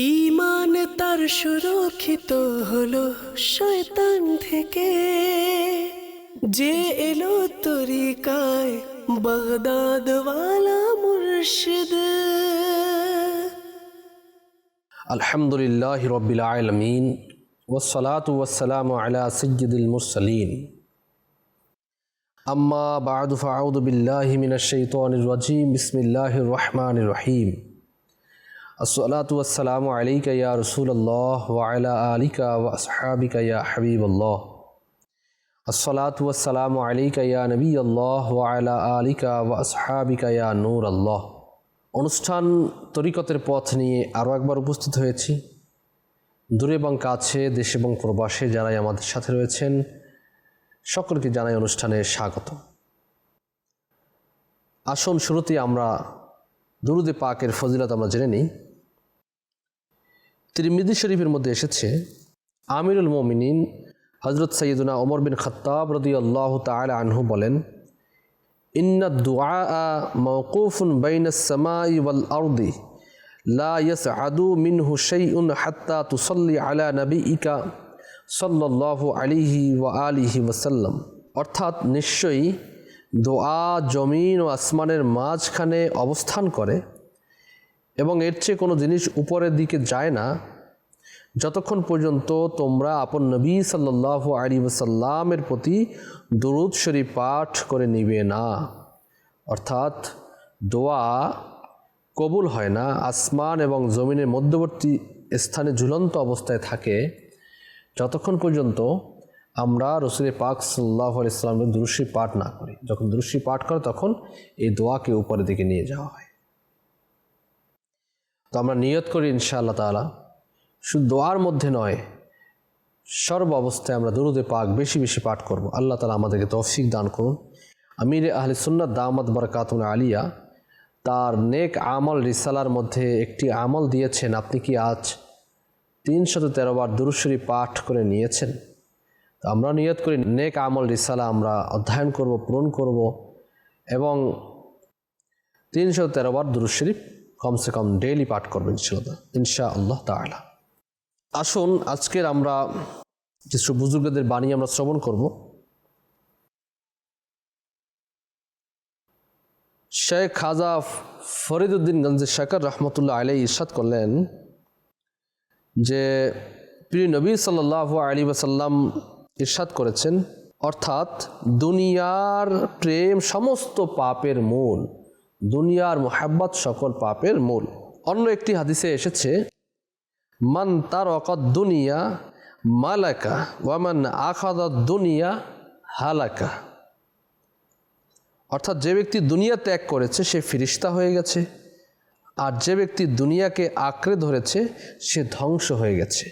ইমান তার সুরক্ষিত হলো শয়তান থেকে। যে এলো তরিকায় বগদাদওয়ালা মুর্শিদ। আলহামদুলিল্লাহ রবিল আলমিন ওসলাত ওসালাম আলা সৈয়দুল মুরসলিন। আম্মা বাদ ফাউদ বিল্লাহ মিনাশাইতানির রাজিম, বিসমিল্লাহির রহমানির রহিম। আসসালাতু ওয়াসসালামু আলাইকা ইয়া রাসূলুল্লাহ ওয়া আলা আলিকা ওয়া আসহাবিকা ইয়া হাবিবাল্লাহ। আসসালাতু ওয়াসসালামু আলাইকা ইয়া নবিয়াল্লাহ ওয়া আলা আলিকা ওয়া আসহাবিকা ইয়া নূর আল্লাহ অনুষ্ঠান তরিকতের পথ নিয়ে আরও একবার উপস্থিত হয়েছি। দূরে এবং কাছে, দেশ এবং প্রবাসে যারাই আমাদের সাথে রয়েছেন, সকলকে জানাই অনুষ্ঠানে স্বাগত। আসুন শুরুতেই আমরা দুরুদে পাকের ফজিলত আমরা জেনে নিই। তিরমিদি শরীফের মধ্যে এসেছে, আমিরুল মোমিনিন হজরত সৈয়দুনা ওমর বিন খত্তাব রদি আল্লাহ তাল আনহু বলেন, ইন্না দুআ মওকুফুন বাইনা সামাই ওয়াল আরদি, লা ইয়াসআদু মিনহু শাইউন হাত্তা তুসাল্লি আলা নবিইকা সাল্লাল্লাহু আলাইহি ওয়া আলিহি ওয়াসাল্লাম। অর্থাৎ নিশ্চয়ই দোয়া জমিন ও আসমানের মাঝখানে অবস্থান করে এবং এর চেয়ে কোনো জিনিস উপরের দিকে যায় না। যতক্ষণ পর্যন্ত তোমরা আপন নবী সাল্লাহ আলী প্রতি দুরুদ শরীফ পাঠ করে নিবে না। অর্থাৎ দোয়া কবুল হয় না, আসমান এবং জমিনের মধ্যবর্তী স্থানে ঝুলন্ত অবস্থায় থাকে। যতক্ষণ পর্যন্ত আমরা রসুলের পাক সাল্লাহ ইসলামের দুরুশি পাঠ না করি, যখন দুরুশি পাঠ করে তখন এই দোয়াকে উপরের দিকে নিয়ে যাওয়া হয়। তো আমরা নিয়ত করি ইনশাআল্লাহ তালা শুধু দোয়ার মধ্যে নয়, সর্ব অবস্থায় আমরা দুরুদে পাক বেশি বেশি পাঠ করব। আল্লাহ তালা আমাদেরকে তৌফিক দান করুন। আমির আহলে সুন্নাত দামাদ বরকাতুন আলিয়া তার নেক আমল রিসালার মধ্যে একটি আমল দিয়েছেন। আপনি কি আজ তিনশত তেরো বার দুরুশ্বরী পাঠ করে নিয়েছেন? তো আমরা নিয়ত করি নেক আমল রিসালা আমরা অধ্যয়ন করব, পূরণ করব এবং তিনশো তেরো বার দুরুশ্বরী কমসে কম ডেইলি পাঠ করবেন ইনশাল্লাহ ইনশা আল্লাহ তালা আসুন, আজকের আমরা কিছু বুজুর্গদের বাণী আমরা শ্রবণ করব। শেখ খাজা ফরিদুদ্দিন গঞ্জে শেখর রহমতুল্লাহ আলাই ইরশাদ করলেন যে, প্রিয় নবী সাল্লাহ আলী ওসাল্লাম ইরশাদ করেছেন, অর্থাৎ দুনিয়ার প্রেম সমস্ত পাপের মূল। দুনিয়ার মোহাব্বত সকল পাপের মূল। অন্য একটি হাদিসে এসেছে, মান তার অকদ দুনিয়া মালাকা ওয়ামান আখাদ দুনিয়া হালাকা। অর্থাৎ যে ব্যক্তি দুনিয়া ত্যাগ করেছে, সে ফিরিস্তা হয়ে গেছে। আর যে ব্যক্তি দুনিয়াকে আঁকড়ে ধরেছে, সে ধ্বংস হয়ে গেছে।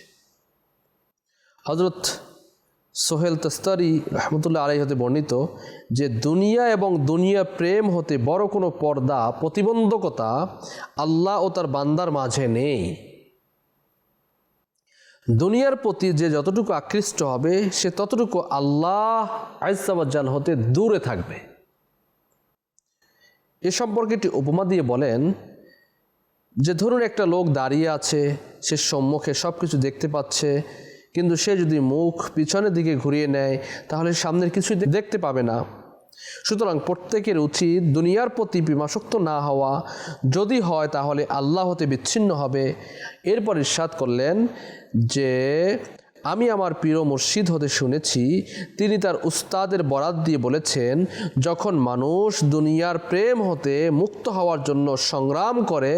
হজরত সোহেল তস্তারি রহমতুল্লাহ আলাই হতে বর্ণিত যে, দুনিয়া এবং দুনিয়া প্রেম হতে বড় কোনো পর্দা, প্রতিবন্ধকতা আল্লাহ ও তার বান্দার মাঝে নেই। দুনিয়ার প্রতি যে যতটুকু আকৃষ্ট হবে, সে ততটুকু আল্লাহ আইসাবাজাল হতে দূরে থাকবে। এ সম্পর্কে একটি উপমা দিয়ে বলেন যে, ধরুন একটা লোক দাঁড়িয়ে আছে, সে সম্মুখে সব কিছু দেখতে পাচ্ছে কিন্তু সে যদি মুখ পিছনের দিকে ঘুরিয়ে নেয়, তাহলে সামনের কিছুই দেখতে পাবে না। সুতরাং প্রত্যেকের উচিত দুনিয়ার প্রতি বিমাসক্ত না হওয়া। যদি হয়, তাহলে আল্লাহ হতে বিচ্ছিন্ন হবে। এরপর ইস্বাদ করলেন যে আমি আমার প্রিয় মুর্শিদ হতে শুনেছি, তিনি তার উস্তাদের বরাত দিয়ে বলেছেন, যখন মানুষ দুনিয়ার প্রেম হতে মুক্ত হওয়ার জন্য সংগ্রাম করে,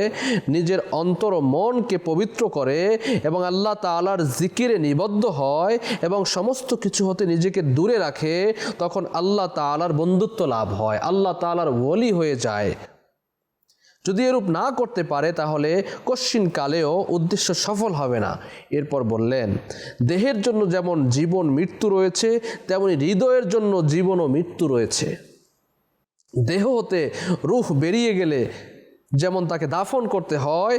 নিজের অন্তর ও মনকে পবিত্র করে এবং আল্লাহ তালার জিকিরে নিবদ্ধ হয় এবং সমস্ত কিছু হতে নিজেকে দূরে রাখে, তখন আল্লাহ তালার বন্ধুত্ব লাভ হয়, আল্লাহ তালার ওলি হয়ে যায়। যদি এরূপ না করতে পারে, তাহলে কশ্চিন কালেও উদ্দেশ্য সফল হবে না। এরপর বললেন, দেহের জন্য যেমন জীবন মৃত্যু রয়েছে, তেমনি হৃদয়ের জন্য জীবন ও মৃত্যু রয়েছে। দেহ হতে রুহ বেরিয়ে গেলে যেমন তাকে দাফন করতে হয়,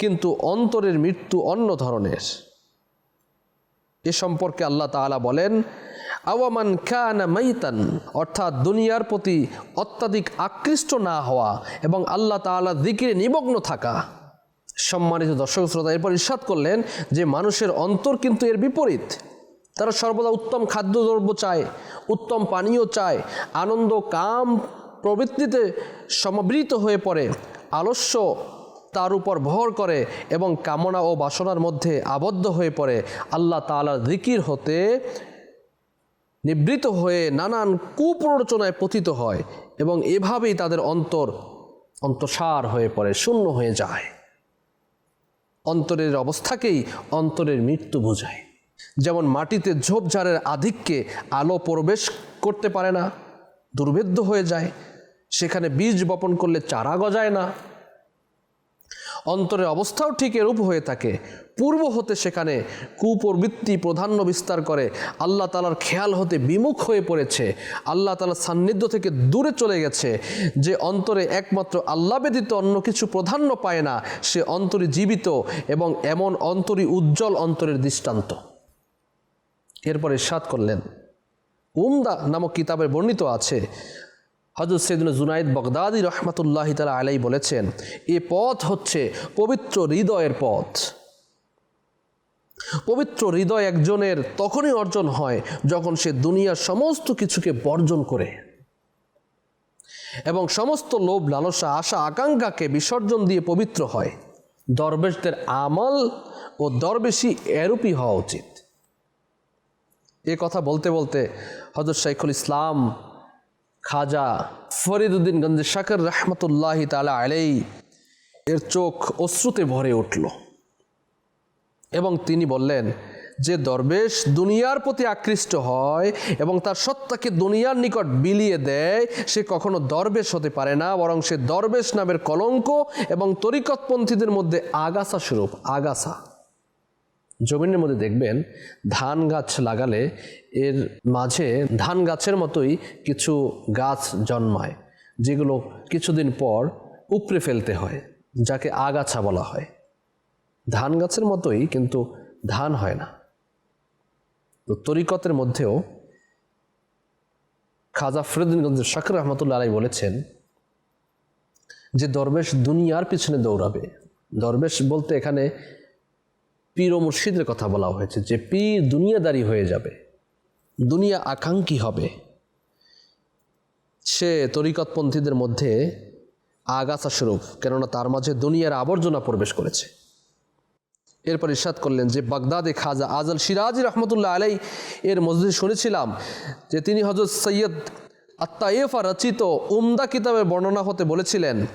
কিন্তু অন্তরের মৃত্যু অন্য ধরনের। এ সম্পর্কে আল্লাহ তাআলা বলেন আওয়ামান খানা মাইতান, অর্থাৎ দুনিয়ার প্রতি অত্যাধিক আকৃষ্ট না হওয়া এবং আল্লাহ তাআলা দিকে নিমগ্ন থাকা। সম্মানিত দর্শক শ্রোতা, এরপর ইস্বাদ করলেন যে মানুষের অন্তর কিন্তু এর বিপরীত। তারা সর্বদা উত্তম খাদ্যদ্রব্য চায়, উত্তম পানীয় চায়, আনন্দ, কাম প্রবৃত্তিতে সমাবৃত হয়ে পড়ে, আলস্য তার উপর ভর করে এবং কামনা ও বাসনার মধ্যে আবদ্ধ হয়ে পড়ে। আল্লাহ তাআলার জিকির হতে নিবৃত হয়ে নানান কুপ্ররোচনায় পতিত হয় এবং এভাবেই তাদের অন্তর অন্তঃসার হয়ে পড়ে, শূন্য হয়ে যায়। অন্তরের অবস্থাকেই অন্তরের মৃত্যু বোঝায়। যেমন মাটিতে ঝোপঝাড়ের আধিক্যে আলো প্রবেশ করতে পারে না, দুর্ভেদ্য হয়ে যায়, সেখানে বীজ বপন করলে চারা গজায় না। অন্তরের অবস্থাও ঠিক এরূপ হয়ে থাকে। পূর্ব হতে সেখানে কুপ্রবৃত্তি প্রাধান্য বিস্তার করে। আল্লাহ তালার খেয়াল হতে বিমুখ হয়ে পড়েছে। আল্লাহ তালার সান্নিধ্য থেকে দূরে চলে গেছে। যে অন্তরে একমাত্র আল্লাহ ব্যতীত অন্য কিছু প্রাধান্য পায় না, সে অন্তরে জীবিত এবং এমন অন্তরই উজ্জ্বল অন্তরের দৃষ্টান্ত। এরপরে সাত করলেন। উমদা নামক কিতাবে বর্ণিত আছে। হজরত সৈদিন জুনাইদ বগদাদি রহমতুল্লাহ তালা আলাই বলেছেন, এ পথ হচ্ছে পবিত্র হৃদয়ের পথ। পবিত্র হৃদয় একজনের তখনই অর্জন হয় যখন সে দুনিয়ার সমস্ত কিছুকে বর্জন করে। এবং সমস্ত লোভ, লালসা, আশা, আকাঙ্ক্ষাকে বিসর্জন দিয়ে পবিত্র হয়। দরবেশদের আমল ও দরবেশি এরূপই হওয়া উচিত। এ কথা বলতে বলতে হজরত শাইখুল ইসলাম খাজা ফরিদুদ্দিন গঞ্জে শাকর রহমতুল্লাহ তালা আলাই এর চোখ অশ্রুতে ভরে উঠল। এবং তিনি বললেন যে দরবেশ দুনিয়ার প্রতি আকৃষ্ট হয় এবং তার সত্তাকে দুনিয়ার নিকট বিলিয়ে দেয়, সে কখনো দরবেশ হতে পারে না, বরং সে দরবেশ নামের কলঙ্ক এবং তরিকতপন্থীদের মধ্যে আগাছা স্বরূপ, আগাছা। জমিনের মধ্যে দেখবেন ধান গাছ লাগালে এর মাঝে ধান গাছের মতোই কিছু গাছ জন্মায়, যেগুলো কিছুদিন পর উপড়ে ফেলতে হয়, যাকে আগাছা বলা হয়। ধান গাছের মতোই কিন্তু ধান হয় না। তো তরিকতের মধ্যেও খাজা ফরিদিনগঞ্জ শাকর রহমতুল্লা আলাই বলেছেন যে দরবেশ দুনিয়ার পিছনে দৌড়াবে। দরবেশ বলতে এখানে পীর ও মুর্শিদের কথা বলা হয়েছে যে পীর দুনিয়াদারি হয়ে যাবে, দুনিয়া আকাঙ্ক্ষী হবে। সে তরিকতপন্থীদের মধ্যে আগাছা স্বরূপ, কেননা তার মাঝে দুনিয়ার আবর্জনা প্রবেশ করেছে। এরপর ইরশাদ করলেন যে বাগদাদে খাজা আজল সিরাজি রহমতুল্লাহ আলাই এর মসজিদে শুনেছিলাম যে তিনি হজরত সৈয়দ আত্মায়েফা রচিত উমদা কিতাবের বর্ণনা হতে বলেছিলেন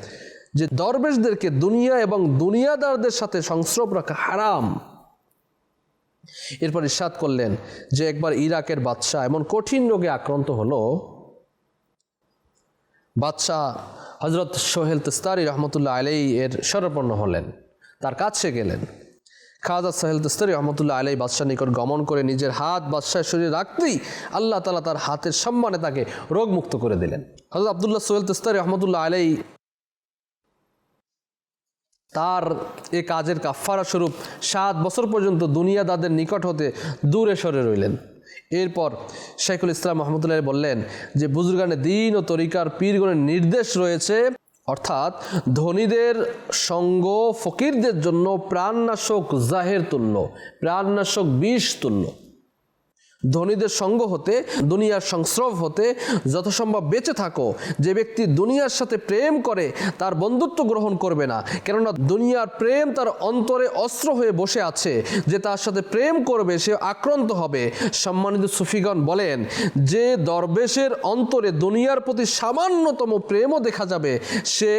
যে দরবেশদেরকে দুনিয়া এবং দুনিয়াদারদের সাথে সংস্রব রাখা হারাম। এরপর ইরশাদ করলেন যে একবার ইরাকের বাদশাহ এমন কঠিন রোগে আক্রান্ত হলো। বাদশাহ হজরত সোহেল তস্তারি রহমতুল্লাহ আলাই এর স্বরপন্ন হলেন, তার কাছে গেলেন। খাজা সাহেল তেস্তারি রহমতুল্লাহ আলাই বাদশাহ নিকট গমন করে নিজের হাত বাদশাহের শরীরে রাখতেই আল্লাহ তালা তার হাতের সম্মানে তাকে রোগমুক্ত করে দিলেন। হজরত আবদুল্লাহ সোহেল তেস্তারি রহমতুল্লাহ আলাই তার এ কাজের কাফারা স্বরূপ সাত বছর পর্যন্ত দুনিয়া দুনিয়াদাদের নিকট হতে দূরে সরে রইলেন। এরপর শেখুল ইসলাম মাহমুদুল্লাহ বললেন যে, বুজুর্গানে দিন ও তরিকার পীরগণের নির্দেশ রয়েছে অর্থাৎ ধনীদের সঙ্গ ফকিরদের জন্য প্রাণনাশক জাহের তুল্য প্রাণনাশক বিষ তুল্য। ধনীদের সঙ্গ হতে, দুনিয়ার সংস্রব হতে, যথাসম্ভব বেঁচে থাকো। যে ব্যক্তি দুনিয়ার সাথে প্রেম করে, তার বন্ধুত্ব গ্রহণ করবে না। কেননা দুনিয়ার প্রেম তার অন্তরে অস্ত্র হয়ে বসে আছে। যে তার সাথে প্রেম করবে, সে আক্রান্ত হবে। সম্মানিত সুফিগণ, বলেন, যে দরবেশের অন্তরে দুনিয়ার প্রতি সামান্যতম প্রেমও দেখা যাবে, সে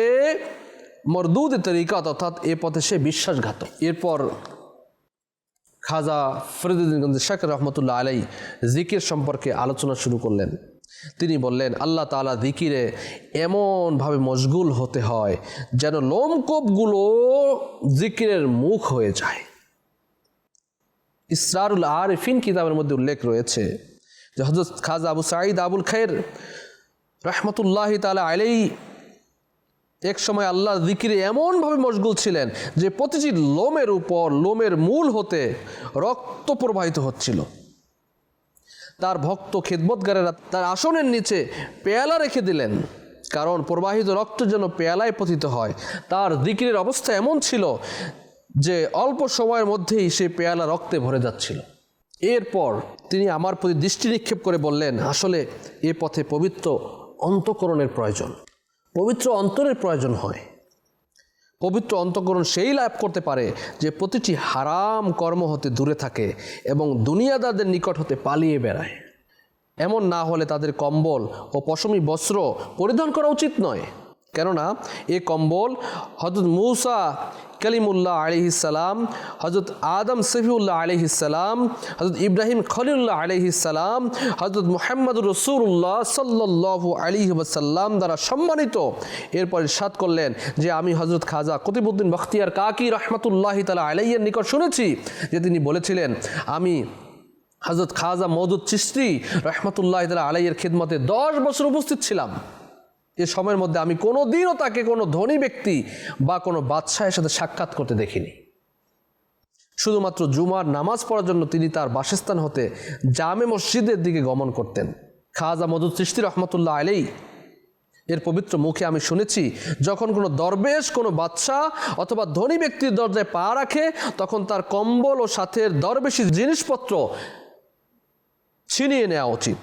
মরদুদ তরিকাত অর্থাৎ এ পথে সে বিশ্বাসঘাতক। এরপর খাজা ফরিদুদ্দিন শাকর রহমতুল্লাহ আলাই জিকির সম্পর্কে আলোচনা শুরু করলেন। তিনি বললেন, আল্লাহ তালা জিকিরে এমনভাবে মশগুল হতে হয় যেন লোমকূপগুলো জিকিরের মুখ হয়ে যায়। ইসরারুল আরিফিন কিতাবের মধ্যে উল্লেখ রয়েছে যে হজরত খাজা আবু সাঈদ আবুল খায়ের রহমতুল্লাহ তালা আলাই এক সময় আল্লাহ জিকিরে এমনভাবে মশগুল ছিলেন যে প্রতিটি লোমের উপর, লোমের মূল হতে রক্ত প্রবাহিত হচ্ছিল। তার ভক্ত খেদমতগারেরা তার আসনের নিচে পেয়ালা রেখে দিলেন, কারণ প্রবাহিত রক্ত যেন পেয়ালায় পতিত হয়। তার দিকিরের অবস্থা এমন ছিল যে অল্প সময়ের মধ্যেই সে পেয়ালা রক্তে ভরে যাচ্ছিল। এরপর তিনি আমার প্রতি দৃষ্টি নিক্ষেপ করে বললেন, আসলে এ পথে পবিত্র অন্তকরণের প্রয়োজন। পবিত্র অন্তরের প্রয়োজন হয়। পবিত্র অন্তকরণ সেই লাভ করতে পারে যে প্রতিটি হারাম কর্ম হতে দূরে থাকে এবং দুনিয়াদারদের নিকট হতে পালিয়ে বেড়ায়। এমন না হলে তাদের কম্বল ও পশমী বস্ত্র পরিধান করা উচিত নয়। কেননা এ কম্বল হজরত মৌসা কালিমুল্লাহ আলিহিসাল্লাম হজরত আদম সফিউল্লাহ আলিহিসাল্লাম হজরত ইব্রাহিম খলিউল্লাহ আলিহিসাল্লাম হজরত মোহাম্মদ রসুল্লাহ সাল্লাহ আলী ওসাল্লাম দ্বারা সম্মানিত। এরপর সাত করলেন যে আমি হজরত খাজা কতিবুদ্দিন বখতিয়ার কাকি রহমতুল্লাহ তালা আলাইয়ের নিকট শুনেছি যে তিনি বলেছিলেন, আমি হজরত খাজা মৌদুদ চিস্তি রহমতুল্লাহ তালা আলাইয়ের খিদমতে দশ বছর উপস্থিত ছিলাম। এ সময়ের মধ্যে আমি কোনো দিনও তাকে কোনো ধনী ব্যক্তি বা কোনো বাদশাহের সাথে সাক্ষাৎ করতে দেখিনি। শুধুমাত্র জুমার নামাজ পড়ার জন্য তিনি তার বাসস্থান হতে জামে মসজিদের দিকে গমন করতেন। খাজা মদুদ চিস্তি রহমতুল্লাহ আলাই এর পবিত্র মুখে আমি শুনেছি, যখন কোনো দরবেশ, কোনো বাদশাহ অথবা ধনী ব্যক্তির দরজায় পা রাখে, তখন তার কম্বল ও সাথের দরবেশি জিনিসপত্র ছিনিয়ে নেওয়া উচিত।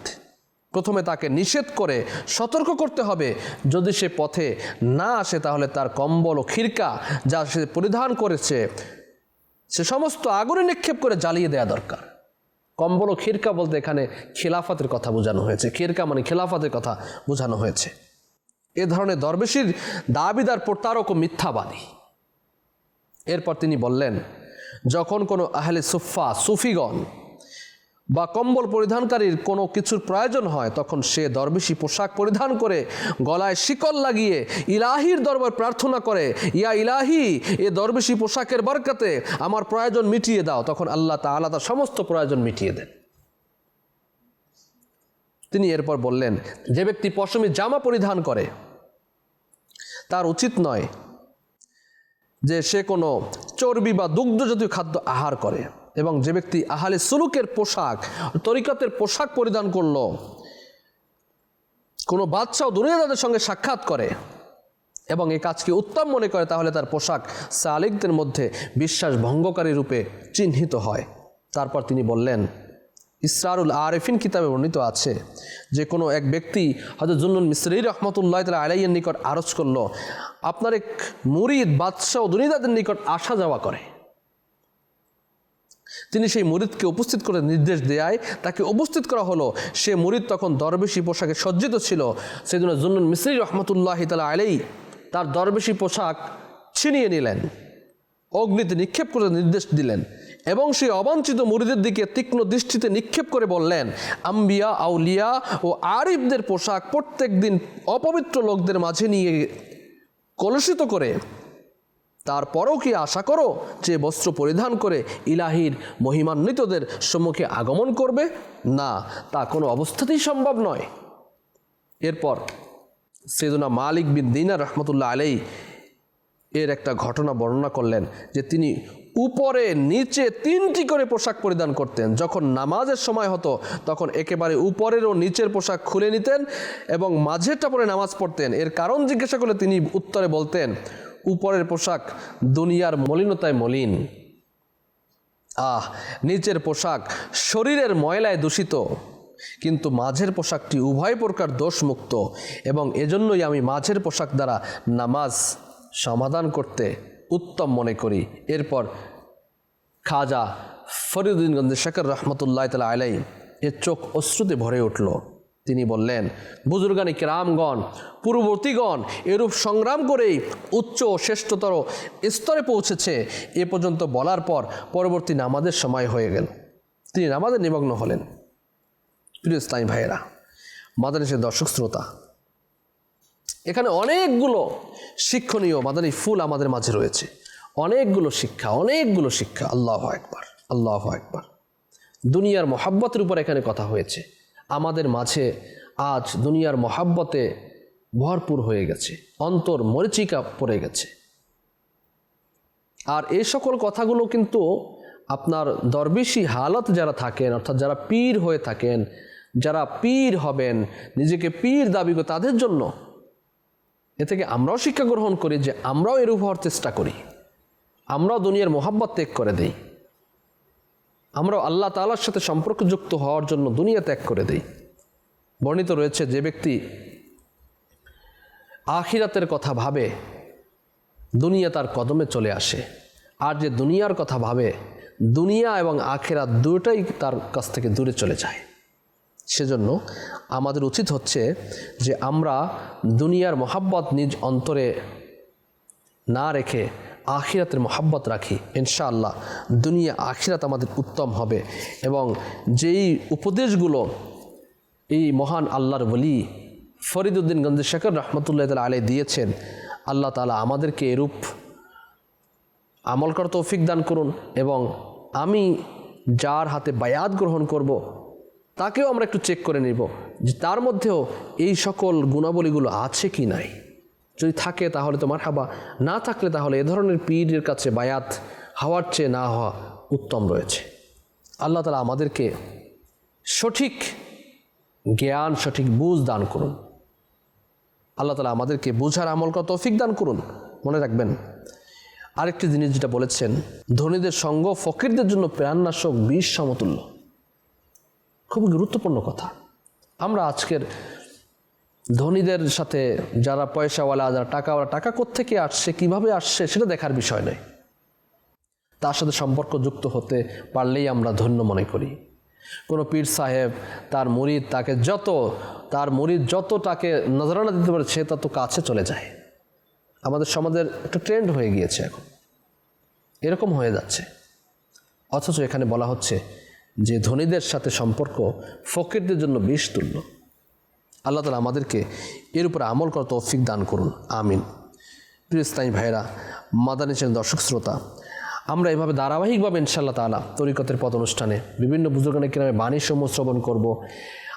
প্রথমে তাকে নিষেধ করে সতর্ক করতে হবে। যদি সে পথে না আসে, তাহলে তার কম্বল ও খিরকা যা সে পরিধান করেছে, সে সমস্ত আগুনে নিক্ষেপ করে জ্বালিয়ে দেওয়া দরকার। কম্বল ও খিরকা বলতে এখানে খিলাফতের কথা বোঝানো হয়েছে। খিরকা মানে খিলাফতের কথা বোঝানো হয়েছে। এ ধরনের দরবেশির দাবিদার প্রতারক ও মিথ্যাবাদী। এরপর তিনি বললেন, যখন কোনো আহলে সুফা সুফিগণ বা কম্বল পরিধানকারীর কোনো কিছুর প্রয়োজন হয়, তখন সে দরবেশি পোশাক পরিধান করে গলায় শিকল লাগিয়ে ইলাহির দরবার প্রার্থনা করে, ইয়া ইলাহি, এ দরবেশি পোশাকের বরকাতে আমার প্রয়োজন মিটিয়ে দাও। তখন আল্লাহ তাআলা তার সমস্ত প্রয়োজন মিটিয়ে দেন। তিনি এরপর বললেন, যে ব্যক্তি পশমি জামা পরিধান করে, তার উচিত নয় যে সে কোনো চর্বি বা দুগ্ধ জাতীয় খাদ্য আহার করে। এবং যে ব্যক্তি আহালে সুলুকের পোশাক, তরিকতের পোশাক পরিধান করল, কোনো বাদশা দুনিয়া তাদের সঙ্গে সাক্ষাৎ করে এবং এই কাজকে উত্তম মনে করে, তাহলে তার পোশাক সালিকদের মধ্যে বিশ্বাস ভঙ্গকারী রূপে চিহ্নিত হয়। তারপর তিনি বললেন ইসরারুল আরেফিন কিতাবে বর্ণিত আছে যে কোনো এক ব্যক্তি হয়তো জুন্নুল মিসরি রহমতুল্লাহ তালা আলাইয়ের নিকট আরজ করল, আপনার এক মুরিদ বাদশাহ দুনিদাদের নিকট আসা যাওয়া করে। তিনি সেই মুরিদকে উপস্থিত করে নির্দেশ দেয় তাকে উপস্থিত করা হলো। সে মুরিদ তখন দরবেশি পোশাকে সজ্জিত ছিল। সেজন্য জুন্নুল মিসরি রহমতুল্লাহ তালা আলাই তার দরবেশি পোশাক ছিনিয়ে নিলেন। অগ্নিতে নিক্ষেপ করে নির্দেশ দিলেন। এবং সেই অবাঞ্ছিত মুরিদের দিকে তীক্ষ্ণ দৃষ্টিতে নিক্ষেপ করে বললেন, আম্বিয়া, আউলিয়া ও আরিফদের পোশাক প্রত্যেক দিন অপবিত্র লোকদের মাঝে নিয়ে কলুষিত করে। তারপরও কি আশা করো যে বস্ত্র পরিধান করে ইলাহির মহিমান্বিতদের সম্মুখে আগমন করবে? না, তা কোনো অবস্থাতেই সম্ভব নয়। এরপর সেদুনা মালিক বিন দিনা রহমতুল্লাহ আলাই এর একটা ঘটনা বর্ণনা করলেন, যে তিনি উপরে, নিচে তিনটি করে পোশাক পরিধান করতেন। যখন নামাজের সময় হতো, তখন একেবারে উপরের ও নিচের পোশাক খুলে নিতেন এবং মাঝেরটা পরে নামাজ পড়তেন। এর কারণ জিজ্ঞাসা করলে তিনি উত্তরে বলতেন, উপরের পোশাক দুনিয়ার মলিনতায় মলিন। আহ, নিচের পোশাক শরীরের ময়লায় দূষিত। কিন্তু মাঝের পোশাকটি উভয় প্রকার দোষমুক্ত এবং এজন্যই আমি মাঝের পোশাক দ্বারা নামাজ সমাধান করতে উত্তম মনে করি। এরপর খাজা ফরিদুদ্দিনগঞ্জ শেখর রহমতুল্লাহ তালা আলাই এর চোখ অশ্রুতে ভরে উঠল। তিনি বললেন বুজুর্গানি রামগণ পূর্ববর্তীগণ এরূপ সংগ্রাম করেই উচ্চ ও শ্রেষ্ঠতর স্তরে পৌঁছেছে। এ পর্যন্ত বলার পর পরবর্তী নামাজের সময় হয়ে গেল। তিনি নামাজে নিমগ্ন হলেন। প্রিয় ইসলামী ভাইয়েরা মাদানিসের দর্শক শ্রোতা এখানে অনেকগুলো শিক্ষণীয়, মাদানী ফুল আমাদের মাঝে রয়েছে। অনেকগুলো শিক্ষা অনেকগুলো শিক্ষা। আল্লাহ একবার আল্লাহ একবার দুনিয়ার মহাব্বতের উপর এখানে কথা হয়েছে। আমাদের মাঝে আজ দুনিয়ার মহাব্বতে ভরপুর হয়ে গেছে। অন্তর মরিচিকা পড়ে গেছে। আর এই সকল কথাগুলো কিন্তু আপনার দরবেশি হালত যারা থাকেন, অর্থাৎ যারা পীর হয়ে থাকেন, যারা পীর হবেন, নিজেকে পীর দাবি তাদের জন্য এ থেকে আমরাও শিক্ষা গ্রহণ করি যে আমরাও এরূপ হওয়ার চেষ্টা করি। আমরাও দুনিয়ার মোহাব্বত ত্যাগ করে দিই। আমরাও আল্লাহ তালার সাথে সম্পর্কযুক্ত হওয়ার জন্য দুনিয়া ত্যাগ করে দেই। বর্ণিত রয়েছে যে ব্যক্তি আখিরাতের কথা ভাবে, দুনিয়া তার কদমে চলে আসে। আর যে দুনিয়ার কথা ভাবে, দুনিয়া এবং আখেরাত দুটোই তার কাছ থেকে দূরে চলে যায়। সেজন্য আমাদের উচিত হচ্ছে যে আমরা দুনিয়ার মোহাব্বত নিজ অন্তরে না রেখে আখিরাতের মহাব্বত রাখি। ইনশাআল্লাহ দুনিয়া, আখিরাত আমাদের উত্তম হবে এবং যেই উপদেশগুলো এই মহান আল্লাহর বলি ফরিদুদ্দিন গঞ্জ শেখর রহমতুল্লাহ তালা আলী দিয়েছেন, আল্লাহ তালা আমাদেরকে এরূপ আমল করার তৌফিক দান করুন এবং আমি যার হাতে বায়াত গ্রহণ করব তাকেও আমরা একটু চেক করে নিব যে তার মধ্যেও এই সকল গুণাবলীগুলো আছে কি নাই। যদি থাকে তাহলে তোমার হাবা না থাকলে তাহলে এ ধরনের পীরের কাছে বায়াত হওয়ার চেয়ে না হওয়া উত্তম রয়েছে। আল্লাহ তালা আমাদেরকে সঠিক জ্ঞান, সঠিক বুঝ দান করুন। আল্লাহ তালা আমাদেরকে বোঝার আমল করা তৌফিক দান করুন। মনে রাখবেন, আরেকটি জিনিস যেটা বলেছেন, ধনীদের সঙ্গ ফকিরদের জন্য প্রাণনাশক বিষ সমতুল্য। খুব গুরুত্বপূর্ণ কথা। আমরা আজকের ধনীদের সাথে যারা পয়সাওয়ালা, যারা টাকাওয়ালা, টাকা কোত্থেকে আসছে, কীভাবে আসছে, সেটা দেখার বিষয় নয় তার সাথে সম্পর্ক যুক্ত হতে পারলেই আমরা ধন্য মনে করি। কোনো পীর সাহেব, তার মুরিদ তাকে যত, তার মুরিদ যত তাকে নজরানা দিতে পারে, সে তত কাছে চলে যায়। আমাদের সমাজের একটা ট্রেন্ড হয়ে গিয়েছে এখন। এরকম হয়ে যাচ্ছে। অথচ এখানে বলা হচ্ছে যে ধনীদের সাথে সম্পর্ক ফকিরদের জন্য বিষ তুল্য। আল্লাহ তালা আমাদেরকে এর উপরে আমল করা তৌফিক দান করুন। আমিন। প্রিয় ভাইরা মাদানী চ্যানেল দর্শক শ্রোতা, আমরা এভাবে ধারাবাহিকভাবে ইনশাল্লাহ তালা তরিকতের পথ অনুষ্ঠানে বিভিন্ন বুজুর্গানের কিনামে বাণী সমূহ শ্রবণ করব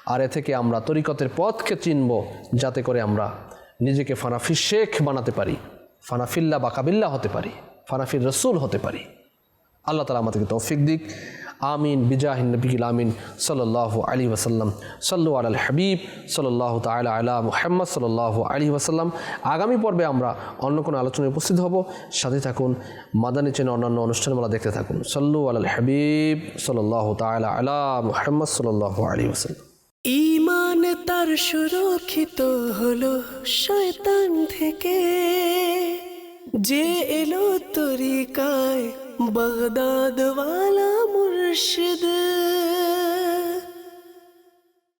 আর এ থেকে আমরা তরিকতের পথকে চিনব যাতে করে আমরা নিজেকে ফানাফি শেখ বানাতে পারি, ফানাফিল্লা বা কাবিল্লা হতে পারি, ফানাফির রসুল হতে পারি। আল্লাহ তালা আমাদেরকে তৌফিক দিক। আমিন, বিজাহিন নবিল আমিন সাল্লাহ আলী ওসাল্লাম সাল্লু আল হাবিব সাল্লাহ তালা আলা মুহাম্মদ সাল্লাহ আলী ওসাল্লাম আগামী পর্বে আমরা অন্য কোনো আলোচনায় উপস্থিত হব। সাথে থাকুন, মাদানী চেনে অন্যান্য অনুষ্ঠানমালা দেখতে থাকুন। সাল্লু আল হাবিব সাল্লাহ তালা আলা মুহাম্মদ সাল্লাহ আলী ওসাল্লাম ইমান তার সুরক্ষিত হলো শয়তান থেকে। যে এলো তরিকায় बगदादवाला मुशिद